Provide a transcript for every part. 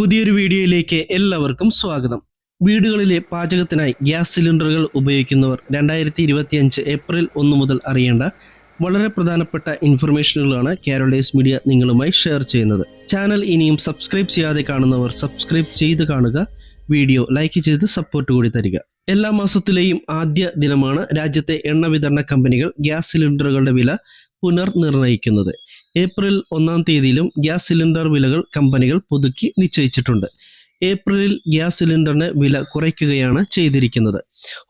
പുതിയൊരു വീഡിയോയിലേക്ക് എല്ലാവർക്കും സ്വാഗതം. വീടുകളിലെ പാചകത്തിനായി ഗ്യാസ് സിലിണ്ടറുകൾ ഉപയോഗിക്കുന്നവർ രണ്ടായിരത്തി ഇരുപത്തിയഞ്ച് ഏപ്രിൽ ഒന്ന് മുതൽ അറിയേണ്ട വളരെ പ്രധാനപ്പെട്ട ഇൻഫർമേഷനുകളാണ് കേരളേസ് മീഡിയ നിങ്ങളുമായി ഷെയർ ചെയ്യുന്നത്. ചാനൽ ഇനിയും സബ്സ്ക്രൈബ് ചെയ്യാതെ കാണുന്നവർ സബ്സ്ക്രൈബ് ചെയ്ത് കാണുക വീഡിയോ ലൈക്ക് ചെയ്ത് സപ്പോർട്ട് കൂടി തരിക. എല്ലാ മാസത്തിലെയും ആദ്യ ദിനമാണ് രാജ്യത്തെ എണ്ണ വിതരണ കമ്പനികൾ ഗ്യാസ് സിലിണ്ടറുകളുടെ വില പുനർനിർണയിക്കുന്നത്. ഏപ്രിൽ ഒന്നാം തീയതിയിലും ഗ്യാസ് സിലിണ്ടർ വിലകൾ കമ്പനികൾ പുതുക്കി നിശ്ചയിച്ചിട്ടുണ്ട്. ഏപ്രിലിൽ ഗ്യാസ് സിലിണ്ടറിന് വില കുറയ്ക്കുകയാണ് ചെയ്തിരിക്കുന്നത്.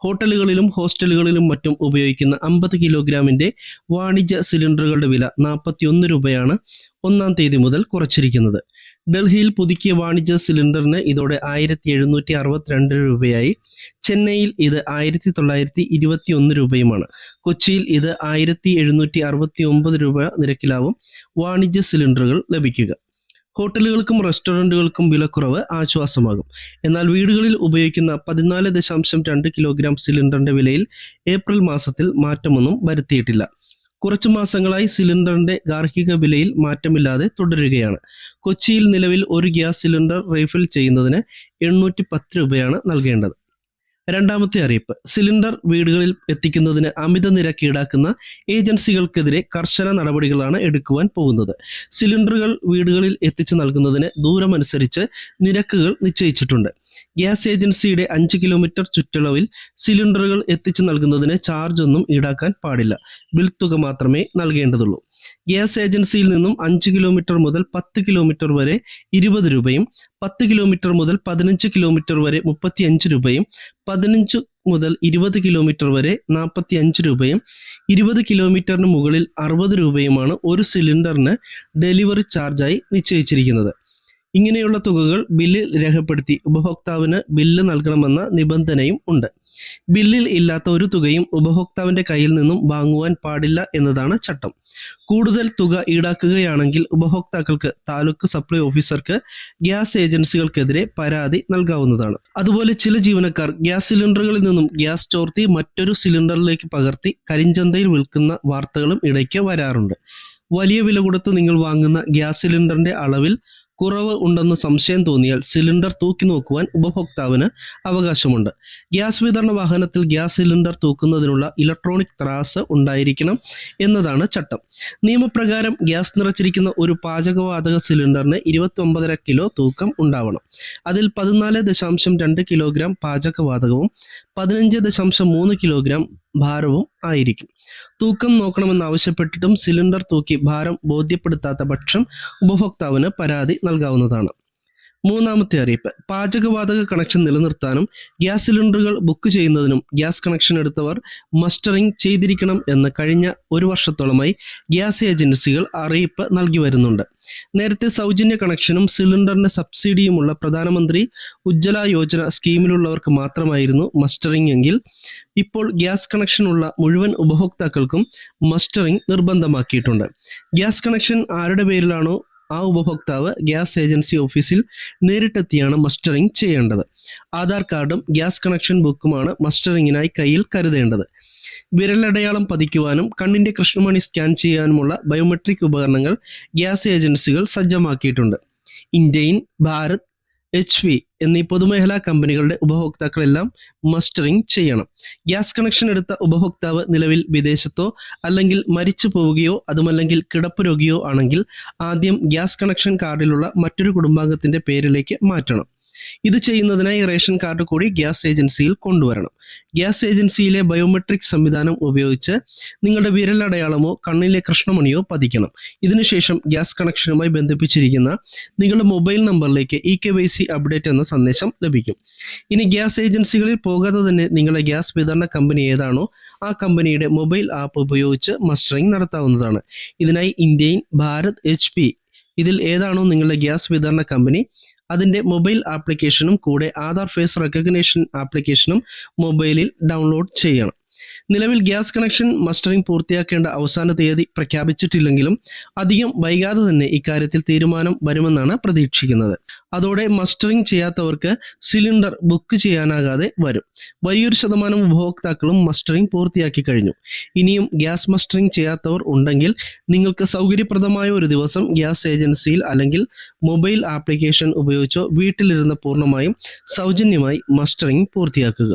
ഹോട്ടലുകളിലും ഹോസ്റ്റലുകളിലും മറ്റും ഉപയോഗിക്കുന്ന അമ്പത് കിലോഗ്രാമിന്റെ വാണിജ്യ സിലിണ്ടറുകളുടെ വില നാൽപ്പത്തിയൊന്ന് രൂപയാണ് ഒന്നാം തീയതി മുതൽ കുറച്ചിരിക്കുന്നത്. ഡൽഹിയിൽ പുതുക്കിയ വാണിജ്യ സിലിണ്ടറിന് ഇതോടെ ആയിരത്തി എഴുന്നൂറ്റി അറുപത്തിരണ്ട് രൂപയായി. ചെന്നൈയിൽ ഇത് ആയിരത്തി തൊള്ളായിരത്തി ഇരുപത്തി ഒന്ന് രൂപയുമാണ്. കൊച്ചിയിൽ ഇത് ആയിരത്തി എഴുന്നൂറ്റി അറുപത്തി ഒമ്പത് രൂപ നിരക്കിലാവും വാണിജ്യ സിലിണ്ടറുകൾ ലഭിക്കുക. ഹോട്ടലുകൾക്കും റെസ്റ്റോറന്റുകൾക്കും വിലക്കുറവ് ആശ്വാസമാകും. എന്നാൽ വീടുകളിൽ ഉപയോഗിക്കുന്ന പതിനാല് ദശാംശം രണ്ട് കിലോഗ്രാം സിലിണ്ടറിന്റെ വിലയിൽ ഏപ്രിൽ മാസത്തിൽ മാറ്റമൊന്നും വരുത്തിയിട്ടില്ല. കുറച്ചു മാസങ്ങളായി സിലിണ്ടറിന്റെ ഗാർഹിക വിലയിൽ മാറ്റമില്ലാതെ തുടരുകയാണ്. കൊച്ചിയിൽ നിലവിൽ ഒരു ഗ്യാസ് സിലിണ്ടർ റീഫിൽ ചെയ്യുന്നതിന് എണ്ണൂറ്റി പത്ത് രൂപയാണ് നൽകേണ്ടത്. രണ്ടാമത്തെ അറിയിപ്പ്. സിലിണ്ടർ വീടുകളിൽ എത്തിക്കുന്നതിന് അമിത നിരക്ക് ഈടാക്കുന്ന ഏജൻസികൾക്കെതിരെ കർശന നടപടികളാണ് എടുക്കുവാൻ പോകുന്നത്. സിലിണ്ടറുകൾ വീടുകളിൽ എത്തിച്ചു നൽകുന്നതിന് ദൂരമനുസരിച്ച് നിരക്കുകൾ നിശ്ചയിച്ചിട്ടുണ്ട്. ഗ്യാസ് ഏജൻസിയുടെ അഞ്ച് കിലോമീറ്റർ ചുറ്റളവിൽ സിലിണ്ടറുകൾ എത്തിച്ചു നൽകുന്നതിന് ചാർജ് ഒന്നും ഈടാക്കാൻ പാടില്ല. ബിൽ തുക മാത്രമേ നൽകേണ്ടതുള്ളൂ. ഗ്യാസ് ഏജൻസിയിൽ നിന്നും അഞ്ച് കിലോമീറ്റർ മുതൽ പത്ത് കിലോമീറ്റർ വരെ ഇരുപത് രൂപയും പത്ത് കിലോമീറ്റർ മുതൽ പതിനഞ്ച് കിലോമീറ്റർ വരെ മുപ്പത്തി അഞ്ച് രൂപയും പതിനഞ്ച് മുതൽ ഇരുപത് കിലോമീറ്റർ വരെ നാൽപ്പത്തി അഞ്ച് രൂപയും ഇരുപത് കിലോമീറ്ററിന് മുകളിൽ അറുപത് രൂപയുമാണ് ഒരു സിലിണ്ടറിന് ഡെലിവറി ചാർജായി നിശ്ചയിച്ചിരിക്കുന്നത്. ഇങ്ങനെയുള്ള തുകകൾ ബില്ലിൽ രേഖപ്പെടുത്തി ഉപഭോക്താവിന് ബില്ല് നൽകണമെന്ന നിബന്ധനയും ഉണ്ട്. ബില്ലിൽ ഇല്ലാത്ത ഒരു തുകയും ഉപഭോക്താവിന്റെ കയ്യിൽ നിന്നും വാങ്ങുവാൻ പാടില്ല എന്നതാണ് ചട്ടം. കൂടുതൽ തുക ഈടാക്കുകയാണെങ്കിൽ ഉപഭോക്താക്കൾക്ക് താലൂക്ക് സപ്ലൈ ഓഫീസർക്ക് ഗ്യാസ് ഏജൻസികൾക്കെതിരെ പരാതി നൽകാവുന്നതാണ്. അതുപോലെ ചില ജീവനക്കാർ ഗ്യാസ് സിലിണ്ടറുകളിൽ നിന്നും ഗ്യാസ് ചോർത്തി മറ്റൊരു സിലിണ്ടറിലേക്ക് പകർത്തി കരിഞ്ചന്തയിൽ വിൽക്കുന്ന വാർത്തകളും ഇടയ്ക്ക് വരാറുണ്ട്. വലിയ വില കൊടുത്ത് നിങ്ങൾ വാങ്ങുന്ന ഗ്യാസ് സിലിണ്ടറിന്റെ അളവിൽ കുറവ് ഉണ്ടെന്ന് സംശയം തോന്നിയാൽ സിലിണ്ടർ തൂക്കി നോക്കുവാൻ ഉപഭോക്താവിന് അവകാശമുണ്ട്. ഗ്യാസ് വിതരണ വാഹനത്തിൽ ഗ്യാസ് സിലിണ്ടർ തൂക്കുന്നതിനുള്ള ഇലക്ട്രോണിക് ത്രാസ് ഉണ്ടായിരിക്കണം എന്നതാണ് ചട്ടം. നിയമപ്രകാരം ഗ്യാസ് നിറച്ചിരിക്കുന്ന ഒരു പാചകവാതക സിലിണ്ടറിന് ഇരുപത്തി കിലോ തൂക്കം ഉണ്ടാവണം. അതിൽ പതിനാല് ദശാംശം രണ്ട് കിലോഗ്രാം പാചകവാതകവും പതിനഞ്ച് ദശാംശം മൂന്ന് കിലോഗ്രാം ഭാരവും ആയിരിക്കും. തൂക്കം നോക്കണമെന്നാവശ്യപ്പെട്ടിട്ടും സിലിണ്ടർ തൂക്കി ഭാരം ബോധ്യപ്പെടുത്താത്ത പക്ഷം ഉപഭോക്താവിന് പരാതി നൽകാവുന്നതാണ്. മൂന്നാമത്തെ അറിയിപ്പ്. പാചകവാതക കണക്ഷൻ നിലനിർത്താനും ഗ്യാസ് സിലിണ്ടറുകൾ ബുക്ക് ചെയ്യുന്നതിനും ഗ്യാസ് കണക്ഷൻ എടുത്തവർ മസ്റ്ററിംഗ് ചെയ്തിരിക്കണം എന്ന് കഴിഞ്ഞ ഒരു വർഷത്തോളമായി ഗ്യാസ് ഏജൻസികൾ അറിയിപ്പ് നൽകി വരുന്നുണ്ട്. നേരത്തെ സൗജന്യ കണക്ഷനും സിലിണ്ടറിന്റെ സബ്സിഡിയുമുള്ള പ്രധാനമന്ത്രി ഉജ്ജ്വല യോജന സ്കീമിലുള്ളവർക്ക് മാത്രമായിരുന്നു മസ്റ്ററിംഗ് എങ്കിൽ ഇപ്പോൾ ഗ്യാസ് കണക്ഷനുള്ള മുഴുവൻ ഉപഭോക്താക്കൾക്കും മസ്റ്ററിംഗ് നിർബന്ധമാക്കിയിട്ടുണ്ട്. ഗ്യാസ് കണക്ഷൻ ആരുടെ പേരിലാണോ ആ ഉപഭോക്താവ് ഗ്യാസ് ഏജൻസി ഓഫീസിൽ നേരിട്ടെത്തിയാണ് മസ്റ്ററിംഗ് ചെയ്യേണ്ടത്. ആധാർ കാർഡും ഗ്യാസ് കണക്ഷൻ ബുക്കുമാണ് മസ്റ്ററിങ്ങിനായി കയ്യിൽ കരുതേണ്ടത്. വിരലടയാളം പതിക്കുവാനും കണ്ണിന്റെ കൃഷ്ണമണി സ്കാൻ ചെയ്യാനുമുള്ള ബയോമെട്രിക് ഉപകരണങ്ങൾ ഗ്യാസ് ഏജൻസികൾ സജ്ജമാക്കിയിട്ടുണ്ട്. ഇന്ത്യൻ ഭാരത് എച്ച് പി എന്നീ പൊതുമേഖലാ കമ്പനികളുടെ ഉപഭോക്താക്കളെല്ലാം മസ്റ്ററിംഗ് ചെയ്യണം. ഗ്യാസ് കണക്ഷൻ എടുത്ത ഉപഭോക്താവ് നിലവിൽ വിദേശത്തോ അല്ലെങ്കിൽ മരിച്ചു പോവുകയോ അതുമല്ലെങ്കിൽ കിടപ്പ് രോഗിയോ ആണെങ്കിൽ ആദ്യം ഗ്യാസ് കണക്ഷൻ കാർഡിലുള്ള മറ്റൊരു കുടുംബാംഗത്തിന്റെ പേരിലേക്ക് മാറ്റണം. ഇത് ചെയ്യുന്നതിനായി റേഷൻ കാർഡ് കൂടി ഗ്യാസ് ഏജൻസിയിൽ കൊണ്ടുവരണം. ഗ്യാസ് ഏജൻസിയിലെ ബയോമെട്രിക് സംവിധാനം ഉപയോഗിച്ച് നിങ്ങളുടെ വിരലടയാളമോ കണ്ണിലെ കൃഷ്ണമണിയോ പതിക്കണം. ഇതിനുശേഷം ഗ്യാസ് കണക്ഷനുമായി ബന്ധിപ്പിച്ചിരിക്കുന്ന നിങ്ങളുടെ മൊബൈൽ നമ്പറിലേക്ക് E K Y C update എന്ന സന്ദേശം ലഭിക്കും. ഇനി ഗ്യാസ് ഏജൻസികളിൽ പോകാതെ തന്നെ നിങ്ങളുടെ ഗ്യാസ് വിതരണ കമ്പനി ഏതാണോ ആ കമ്പനിയുടെ മൊബൈൽ ആപ്പ് ഉപയോഗിച്ച് മസ്റ്ററിംഗ് നടത്താവുന്നതാണ്. ഇതിനായി ഇന്ത്യയിൽ ഭാരത് എച്ച് ഇതിൽ ഏതാണോ നിങ്ങളുടെ ഗ്യാസ് വിതരണ കമ്പനി അതിന്റെ മൊബൈൽ ആപ്ലിക്കേഷനും കൂടെ ആധാർ ഫേസ് റെക്കഗ്നേഷൻ ആപ്ലിക്കേഷനും മൊബൈലിൽ ഡൗൺലോഡ് ചെയ്യണം. നിലവിൽ ഗ്യാസ് കണക്ഷൻ മസ്റ്ററിംഗ് പൂർത്തിയാക്കേണ്ട അവസാന തീയതി പ്രഖ്യാപിച്ചിട്ടില്ലെങ്കിലും അധികം വൈകാതെ തന്നെ ഇക്കാര്യത്തിൽ തീരുമാനം വരുമെന്നാണ് പ്രതീക്ഷിക്കുന്നത്. അതോടെ മസ്റ്ററിംഗ് ചെയ്യാത്തവർക്ക് സിലിണ്ടർ ബുക്ക് ചെയ്യാനാകാതെ വരും. വലിയൊരു ശതമാനം ഉപഭോക്താക്കളും മസ്റ്ററിംഗ് പൂർത്തിയാക്കി കഴിഞ്ഞു. ഇനിയും ഗ്യാസ് മസ്റ്ററിംഗ് ചെയ്യാത്തവർ ഉണ്ടെങ്കിൽ നിങ്ങൾക്ക് സൗകര്യപ്രദമായ ഒരു ദിവസം ഗ്യാസ് ഏജൻസിയിൽ അല്ലെങ്കിൽ മൊബൈൽ ആപ്ലിക്കേഷൻ ഉപയോഗിച്ചോ വീട്ടിലിരുന്ന് പൂർണമായും സൗജന്യമായി മസ്റ്ററിംഗ് പൂർത്തിയാക്കുക.